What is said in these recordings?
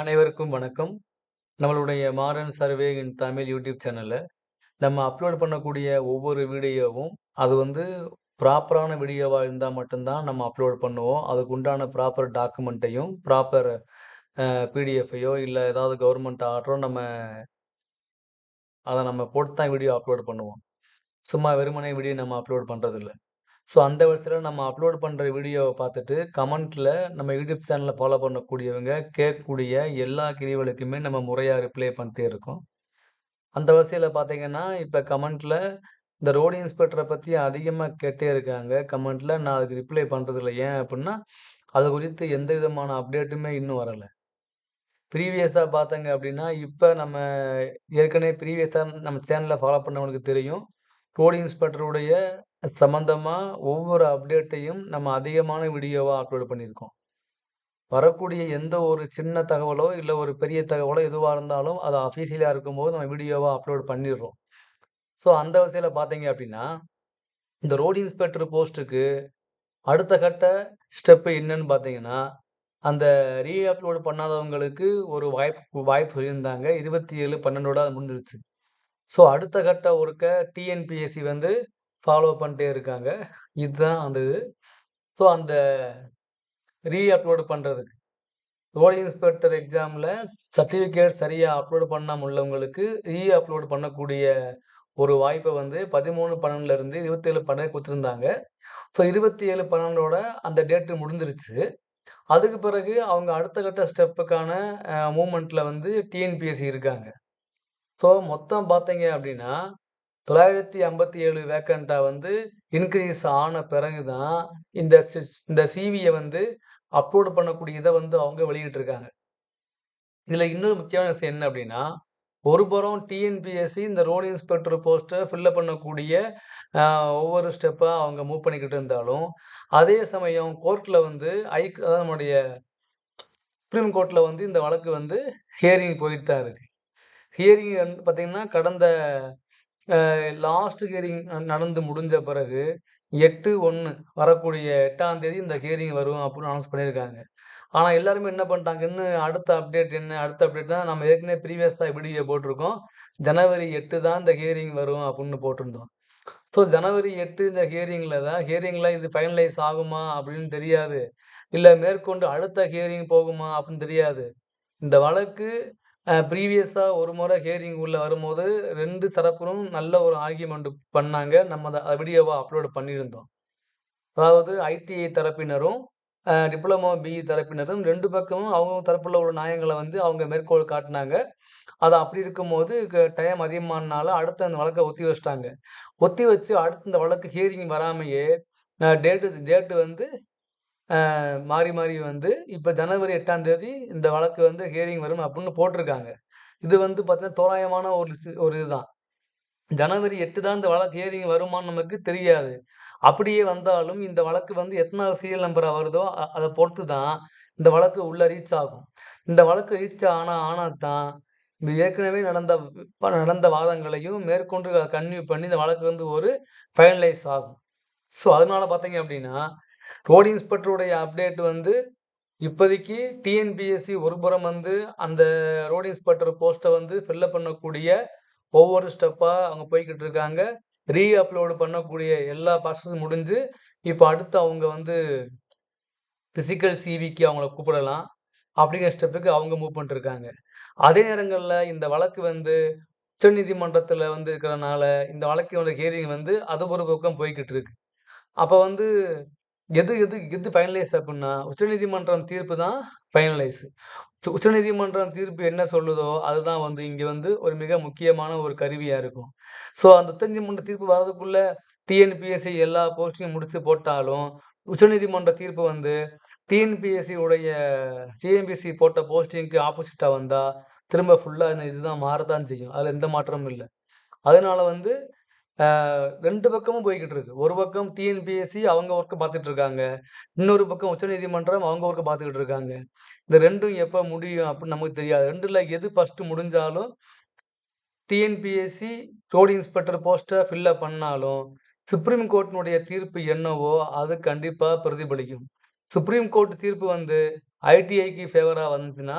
அனைவருக்கும் வணக்கம். நம்மளுடைய modern survey in Tamil YouTube சேனலில் நம்ம அப்லோட் பண்ணக்கூடிய ஒவ்வொரு வீடியோவும், அது வந்து ப்ராப்பரான வீடியோவாக இருந்தால் மட்டும்தான் நம்ம அப்லோட் பண்ணுவோம். அதுக்கு உண்டான ப்ராப்பர் டாக்குமெண்ட்டையும், ப்ராப்பர் பிடிஎஃப்பையோ இல்லை ஏதாவது கவர்மெண்ட் ஆர்டரோ நம்ம அதை நம்ம போட்டு தான் வீடியோ அப்லோட் பண்ணுவோம். சும்மா வெறுமனே வீடியோ நம்ம அப்லோட் பண்ணுறதில்ல ஸோ அந்த வரிசையில நம்ம அப்லோட் பண்ணுற வீடியோவை பார்த்துட்டு, கமெண்ட்டில் நம்ம யூடியூப் சேனலில் ஃபாலோ பண்ணக்கூடியவங்க கேட்கக்கூடிய எல்லா கேள்விகளுக்குமே நம்ம முறையாக ரிப்ளை பண்ணிட்டே இருக்கோம். அந்த வரிசையில் பார்த்தீங்கன்னா, இப்போ கமெண்ட்டில் இந்த ரோடு இன்ஸ்பெக்டரை பற்றி அதிகமாக கேட்டே இருக்காங்க. கமெண்ட்டில் நான் அதுக்கு ரிப்ளை பண்ணுறதில்ல ஏன் அப்படின்னா அது குறித்து எந்த விதமான அப்டேட்டுமே இன்னும் வரலை ப்ரீவியஸாக பார்த்தங்க அப்படின்னா இப்போ நம்ம ஏற்கனவே ப்ரீவியஸாக நம்ம சேனலில் ஃபாலோ பண்ணவனுக்கு தெரியும். ரோடு இன்ஸ்பெக்டருடைய சம்மந்தமா ஒவ்வொரு அப்டேட்டையும் நம்ம அதிகமான வீடியோவாக அப்லோட் பண்ணியிருக்கோம். வரக்கூடிய எந்த ஒரு சின்ன தகவலோ, இல்லை ஒரு பெரிய தகவலோ எதுவாக இருந்தாலும், அது அஃபீஷியலாக இருக்கும்போது நம்ம வீடியோவாக அப்லோட் பண்ணிடுறோம். ஸோ அந்த வரிசையில பார்த்தீங்க அப்படின்னா இந்த ரோடு இன்ஸ்பெக்டர் போஸ்ட்டுக்கு அடுத்த கட்ட ஸ்டெப்பு என்னன்னு பார்த்தீங்கன்னா, அந்த ரீ அப்லோடு பண்ணாதவங்களுக்கு ஒரு வாய்ப்பு வாய்ப்பு சொல்லியிருந்தாங்க. 27/12ஓட அது முடிஞ்சிருச்சு. ஸோ அடுத்த கட்ட ஒருக்க டிஎன்பிஎஸ்சி வந்து ஃபாலோ பண்ணிட்டே இருக்காங்க. இதுதான் அந்த இது. ஸோ அந்த ரீ அப்லோடு பண்ணுறதுக்கு ரோடு இன்ஸ்பெக்டர் எக்ஸாமில் சர்டிஃபிகேட் சரியாக அப்லோட் பண்ணாம உள்ளவங்களுக்கு, ரீ அப்லோடு பண்ணக்கூடிய ஒரு வாய்ப்பை வந்து 13/12ல இருந்து 27/12 கொடுத்துருந்தாங்க ஸோ 27/12ஓட அந்த டேட்டு முடிஞ்சிருச்சு. அதுக்கு பிறகு அவங்க அடுத்த கட்ட ஸ்டெப்புக்கான மூமெண்ட்டில் வந்து டிஎன்பிஎஸ்சி இருக்காங்க. ஸோ மொத்தம் பார்த்தீங்க அப்டின்னா, 957 வேக்கன்ட்டா வந்து இன்க்ரீஸ் ஆன பிறகு தான், இந்த இந்த சிவியை வந்து அப்லோடு பண்ணக்கூடிய இதை வந்து அவங்க வெளியிட்டிருக்காங்க. இதில் இன்னொரு முக்கியமான விஷயம் என்ன அப்படின்னா ஒரு புறம் டிஎன்பிஎஸ்சி இந்த ரோடு இன்ஸ்பெக்டர் போஸ்ட்டை ஃபில்லப் பண்ணக்கூடிய ஒவ்வொரு ஸ்டெப்பாக அவங்க மூவ் பண்ணிக்கிட்டு இருந்தாலும், அதே சமயம் கோர்ட்டில் வந்து ஐக் அதாவது நம்முடைய சுப்ரீம் கோர்ட்டில் வந்து இந்த வழக்கு வந்து ஹியரிங் போயிட்டு தான் இருக்குது ஹியரிங் வந்து பார்த்தீங்கன்னா, கடந்த லாஸ்ட் ஹியரிங் நடந்து முடிஞ்ச பிறகு 8/1 வரக்கூடிய எட்டாம் தேதி இந்த ஹியரிங் வரும் அப்படின்னு அனௌன்ஸ் பண்ணியிருக்காங்க. ஆனால் எல்லாருமே என்ன பண்ணிட்டாங்கன்னு அடுத்த அப்டேட் என்ன? அடுத்த அப்டேட்னா நம்ம ஏற்கனவே ப்ரீவியஸாக வீடியோ போட்டிருக்கோம். ஜனவரி எட்டு தான் இந்த ஹியரிங் வரும் அப்படின்னு போட்டிருந்தோம். ஸோ ஜனவரி எட்டு இந்த ஹியரிங்கில் தான் ஹியரிங்கில் இது ஃபைனலைஸ் ஆகுமா அப்படின்னு தெரியாது. இல்லை மேற்கொண்டு அடுத்த ஹியரிங் போகுமா அப்படின்னு தெரியாது. இந்த வழக்கு ப்ரீவியஸாக ஒரு முறை ஹியரிங் உள்ள வரும்போது ரெண்டு தரப்பிலும் நல்ல ஒரு ஆர்கியூமெண்ட் பண்ணாங்க. நம்ம அதை வீடியோவாக அப்லோட் பண்ணியிருந்தோம். அதாவது ஐடிஐ தரப்பினரும், டிப்ளமோ பிஇ தரப்பினரும் ரெண்டு பக்கமும் அவங்க தரப்பில் உள்ள நியாயங்களை வந்து அவங்க மேற்கோள் காட்டினாங்க அது அப்படி இருக்கும்போது டைம் அதிகமானால அடுத்த அந்த வழக்கை ஒத்தி வச்சுட்டாங்க. ஒத்தி வச்சு அடுத்த இந்த வழக்கு ஹியரிங் வராமையே டேட்டு டேட்டு வந்து மாறி மாறி வந்து இப்போ ஜனவரி எட்டாம் தேதி இந்த வழக்கு வந்து ஹியரிங் வரும் அப்படின்னு போட்டிருக்காங்க. இது வந்து பார்த்தீங்கன்னா, தோராயமான ஒரு ஒரு இதுதான். ஜனவரி எட்டு தான் இந்த வழக்கு ஹியரிங் வருமான்னு நமக்கு தெரியாது. அப்படியே வந்தாலும் இந்த வழக்கு வந்து எத்தனாவது சீரியல் நம்பராக வருதோ அதை பொறுத்து தான் இந்த வழக்கு உள்ளே ரீச் ஆகும். இந்த வழக்கு ரீச் ஆனால் ஆனால் தான் ஏற்கனவே நடந்த நடந்த வாதங்களையும் மேற்கொண்டு கன்வியூ பண்ணி இந்த வழக்கு வந்து ஒரு ஃபைனலைஸ் ஆகும். ஸோ அதனால பார்த்தீங்க அப்படின்னா ரோடு இன்ஸ்பெக்டருடைய அப்டேட் வந்து இப்போதைக்கு டிஎன்பிஎஸ்சி ஒரு புறம் வந்து அந்த ரோடு இன்ஸ்பெக்டர் போஸ்ட்டை வந்து ஃபில்லப் பண்ணக்கூடிய ஒவ்வொரு ஸ்டெப்பாக அவங்க போய்க்கிட்டு இருக்காங்க. ரீ அப்லோடு பண்ணக்கூடிய எல்லா ப்ராசஸும் முடிஞ்சு, இப்போ அடுத்து அவங்க வந்து ஃபிசிக்கல் சிவிக்கு அவங்கள கூப்பிடலாம். அப்படிங்கிற ஸ்டெப்புக்கு அவங்க மூவ் பண்ணிட்டுருக்காங்க அதே நேரங்களில் இந்த வழக்கு வந்து உச்சநீதிமன்றத்தில் வந்து இருக்கிறனால, இந்த வழக்கோட ஹியரிங் வந்து அது ஒரு பக்கம் போய்கிட்டு இருக்கு. அப்போ வந்து எது எது எது ஃபைனலைஸ் அப்படின்னா உச்சநீதிமன்றம் தீர்ப்பு தான் ஃபைனலைஸ். உச்சநீதிமன்றம் தீர்ப்பு என்ன சொல்லுதோ, அதுதான் வந்து இங்கே வந்து ஒரு மிக முக்கியமான ஒரு கருவியாக இருக்கும். ஸோ அந்த உச்சநீதிமன்ற தீர்ப்பு வர்றதுக்குள்ள டிஎன்பிஎஸ்சி எல்லா போஸ்டிங்கும் முடித்து போட்டாலும், உச்சநீதிமன்ற தீர்ப்பு வந்து டிஎன்பிஎஸ்சி உடைய டிஎன்பிஎஸ்சி போட்ட போஸ்டிங்க்கு ஆப்போசிட்டாக வந்தால் திரும்ப ஃபுல்லாக இந்த இதுதான் மாறத்தான் செய்யும். அதில் எந்த மாற்றமும் இல்லை அதனால வந்து ரெண்டு பக்கமும் போய்கிட்டு இருக்கு. ஒரு பக்கம் டிஎன்பிஎஸ்சி அவங்க ஒர்க்கை பார்த்துட்டு இருக்காங்க. இன்னொரு பக்கம் உச்சநீதிமன்றம் அவங்க ஒர்க்கை பார்த்துக்கிட்டு இருக்காங்க. இந்த ரெண்டும் எப்போ முடியும் அப்படின்னு நமக்கு தெரியாது. ரெண்டுல எது ஃபர்ஸ்ட் முடிஞ்சாலும் டிஎன்பிஎஸ்சி ரோடு இன்ஸ்பெக்டர் போஸ்ட்டை ஃபில்லப் பண்ணாலும், சுப்ரீம் கோர்ட்டினுடைய தீர்ப்பு என்னவோ அது கண்டிப்பாக பிரதிபலிக்கும். சுப்ரீம் கோர்ட் தீர்ப்பு வந்து ஐடிஐக்கு ஃபேவராக வந்துச்சுன்னா,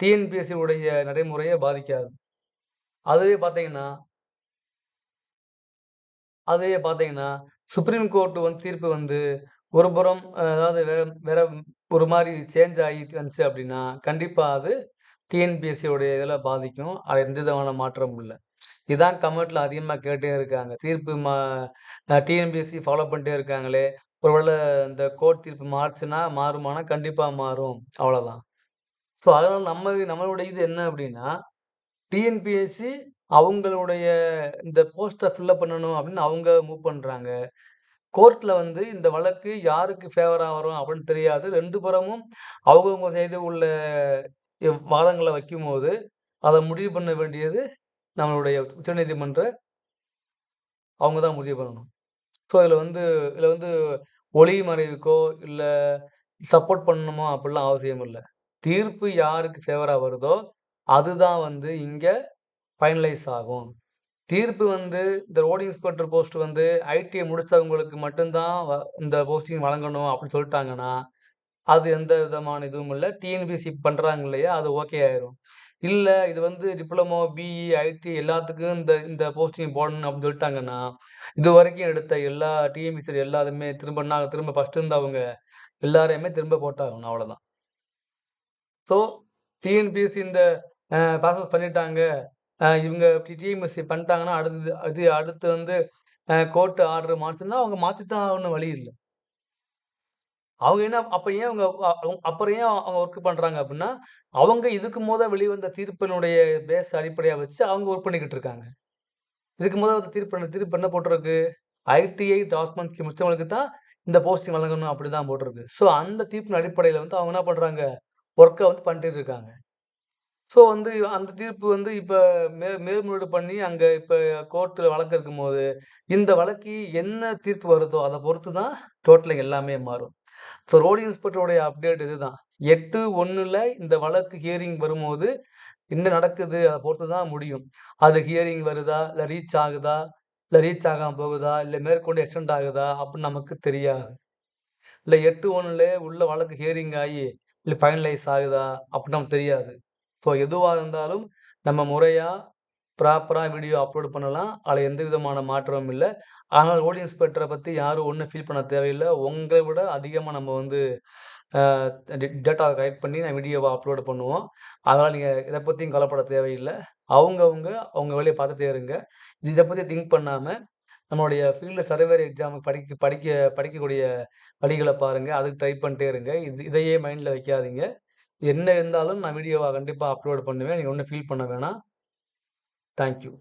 டிஎன்பிஎஸ்சி உடைய நடைமுறையை பாதிக்காது. அதுவே பார்த்தீங்கன்னா அதையே பார்த்தீங்கன்னா, சுப்ரீம் கோர்ட்டு வந்து தீர்ப்பு வந்து ஒரு புறம் அதாவது வேற வேற ஒரு மாதிரி சேஞ்ச் ஆகி வந்துச்சு அப்படின்னா கண்டிப்பாக அது டிஎன்பிஎஸ்சியோடைய இதில் பாதிக்கும். அது எந்த விதமான மாற்றமும் இல்லை இதான் கமெண்ட்ல அதிகமாக கேட்டே இருக்காங்க. தீர்ப்பு மா டிஎன்பிஎஸ்சி ஃபாலோ பண்ணிட்டே இருக்காங்களே! ஒருவேளை இந்த கோர்ட் தீர்ப்பு மாறுச்சுன்னா மாறுமானா, கண்டிப்பாக மாறும். அவ்வளோதான். ஸோ அதனால் நம்ம நம்மளுடைய இது என்ன அப்படின்னா டிஎன்பிஎஸ்சி அவங்களுடைய இந்த போஸ்ட்டை ஃபில்லப் பண்ணணும் அப்படின்னு அவங்க மூவ் பண்ணுறாங்க கோர்ட்ல வந்து இந்த வழக்கு யாருக்கு ஃபேவரா வரும் அப்படின்னு தெரியாது. 2 புறமும் அவங்கவங்க சைடு உள்ள எவ் வாதங்கள வைக்கும்போது, அத முடிவு பண்ண வேண்டியது நம்மளுடைய உச்சநீதிமன்ற அவங்க தான் முடிவு பண்ணணும். ஸோ இதில் வந்து இதில் வந்து ஒளிவு மறைவுக்கோ, இல்ல சப்போர்ட் பண்ணணுமோ அப்படிலாம் அவசியம் இல்ல. தீர்ப்பு யாருக்கு ஃபேவரா வருதோ, அதுதான் வந்து இங்க ஃபைனலைஸ் ஆகும். தீர்ப்பு வந்து இந்த ரோட் இன்ஸ்பெக்டர் போஸ்ட் வந்து ஐடிஐ முடித்தவங்களுக்கு மட்டும்தான் வ இந்த போஸ்டிங் வழங்கணும் அப்படின்னு சொல்லிட்டாங்கன்னா அது எந்த விதமான இதுவும் இல்லை டிஎன்பிஎஸ்சி பண்ணுறாங்க இல்லையா? அது ஓகே ஆயிரும். இல்லை இது வந்து டிப்ளமோ, பிஇ, ஐடி எல்லாத்துக்கும் இந்த இந்த போஸ்டிங் போடணும் அப்படின்னு சொல்லிட்டாங்கன்னா இது வரைக்கும் எடுத்த எல்லா டிஎம்பிசி எல்லாருமே திரும்ப நாங்கள் திரும்ப ஃபஸ்ட்டு இருந்தவங்க எல்லாரையுமே திரும்ப போட்டாகணும் அவ்வளோதான். ஸோ டிஎன்பிஎஸ்சி இந்த அ ப்ராசஸ் பண்ணிட்டாங்க. இவங்க இப்படி டிஎம்எஸ்சி பண்ணிட்டாங்கன்னா, அடுத்தது அது அடுத்து வந்து கோர்ட்டு ஆர்டர் மாத்துச்சுன்னா, அவங்க மாற்றி தான் ஆகணும் வழி இல்லை அவங்க என்ன அப்போ ஏன் அவங்க அப்புறம் ஏன் அவங்க ஒர்க் பண்ணுறாங்க அப்படின்னா அவங்க இதுக்கு மோத வெளிவந்த தீர்ப்பினுடைய பேஸ் அடிப்படையாக வச்சு அவங்க ஒர்க் பண்ணிக்கிட்டு இருக்காங்க. இதுக்கு மொத ஒரு தீர்ப்பு தீர்ப்பு என்ன போட்டிருக்கு? ஐடிஐ டாக்குமெண்ட்ஸ் முடிச்சவங்களுக்கு தான் இந்த போஸ்டிங் வழங்கணும் அப்படி தான் போட்டிருக்கு. ஸோ அந்த தீர்ப்பின் அடிப்படையில் வந்து அவங்க என்ன பண்ணுறாங்க ஒர்க்கை வந்து பண்ணிட்டு இருக்காங்க. ஸோ வந்து அந்த தீர்ப்பு வந்து இப்போ மே மேல்முறையீடு பண்ணி அங்கே இப்போ கோர்ட்டில் வழக்கு இருக்கும்போது, இந்த வழக்கு என்ன தீர்ப்பு வருதோ அதை பொறுத்து தான் டோட்டலா எல்லாமே மாறும். ஸோ ரோடு இன்ஸ்பெக்டருடைய அப்டேட் இதுதான். 8/1ல இந்த வழக்கு ஹியரிங் வரும்போது, என்ன நடக்குது அதை பொறுத்து தான் முடியும். அது ஹியரிங் வருதா? இல்லை ரீச் ஆகுதா? இல்லை ரீச் ஆகாமல் போகுதா? இல்லை மேற்கொண்டு எக்ஸ்டெண்ட் ஆகுதா? அப்படின்னு நமக்கு தெரியாது. இல்லை எட்டு ஒன்றில் உள்ள வழக்கு ஹியரிங் ஆகி இல்லை ஃபைனலைஸ் ஆகுதா? அப்படின்னு நமக்கு தெரியாது. ஸோ எதுவாக இருந்தாலும் நம்ம முறையாக ப்ராப்பராக வீடியோ அப்லோட் பண்ணலாம். அதில் எந்த விதமான மாற்றமும் இல்லை ஆனால் ரோட் இன்ஸ்பெக்டரை பற்றி யாரும் ஒன்றும் ஃபீல் பண்ண தேவையில்லை உங்களை விட அதிகமாக நம்ம வந்து டேட்டாவை கலெக்ட் பண்ணி வீடியோவ அப்லோட் பண்ணுவோம். அதனால் நீங்கள் இதை பற்றியும் கவலைப்பட தேவையில்லை அவங்கவுங்க அவங்க வேலையை பார்த்துட்டே இருங்க. இதை பற்றி திங்க் பண்ணாமல் நம்மளுடைய ஃபீல்டு சர்வேர் எக்ஸாம் படிக்க படிக்க படிக்கக்கூடிய வழிகளை பாருங்கள் அதுக்கு ட்ரை பண்ணிட்டே இருங்க. இது இதையே மைண்டில் வைக்காதீங்க. என்ன இருந்தாலும் நான் வீடியோவை கண்டிப்பாக அப்லோட் பண்ணுவேன். நீங்கள் ஒன்றும் ஃபீல் பண்ண வேணாம். Thank you.